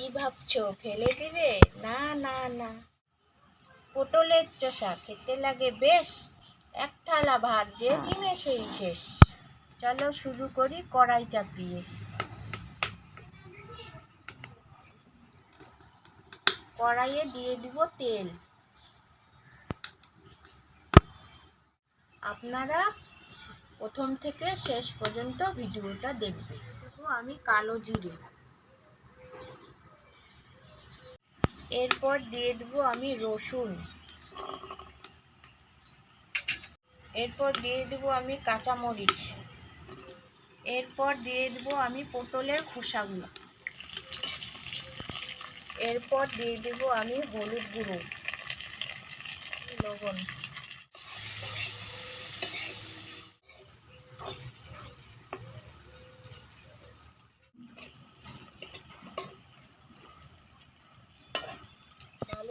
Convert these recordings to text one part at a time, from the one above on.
কি ভাবছ, ফেলে দিবে? না না না। পটলের চষা খেতে লাগে বেশ। এক থালা ভাত যে দিনে সেই শেষ। চলো শুরু করি কড়াই চাপিয়ে। কড়াইয়ে দিয়ে দিব তেল। আপনারা প্রথম থেকে শেষ পর্যন্ত ভিডিওটা দেখবেন। দেবো আমি কালো জিরে। এরপর দিয়ে দেবো আমি রসুন। এরপর দিয়ে দেবো আমি কাঁচামরিচ। এরপর দিয়ে দেবো আমি পটলের খোসাগুলো। এরপর দিয়ে দেবো আমি হলুদ গুঁড়ো। লবণ।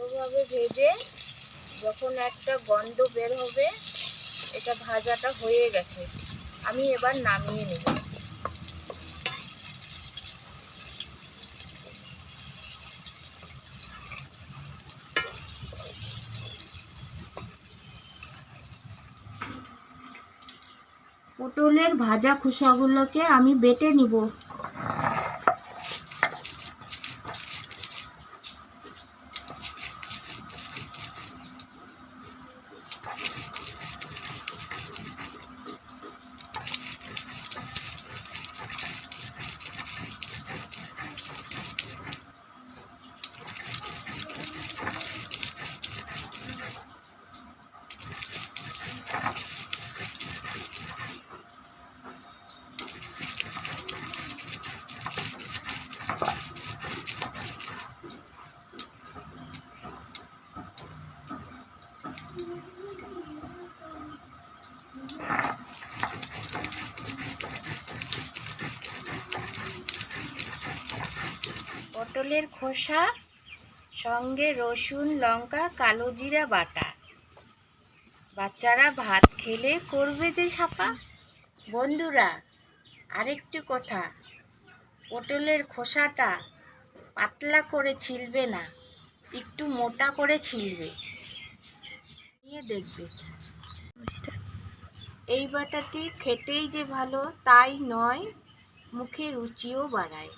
ভালোভাবে ভেজে যখন একটা গন্ধ বের হবে, এটা ভাজাটা হয়ে গেছে। আমি এবার নামিয়ে নেব। পটলের ভাজা খোসাগুলোকে আমি বেটে নিব। পটলের খোসা, সঙ্গে রসুন, লঙ্কা, কালো জিরা বাটা। বাচ্চারা ভাত খেলে করবে যে ছাপা। বন্ধুরা, আরেকটি কথা, পটলের খোসাটা পাতলা করে ছিলবে না, একটু মোটা করে ছিলবে। দেখবে। এই বাটাটি খেতেই যে ভালো তাই নয় মুখে রুচিও বাড়ায়।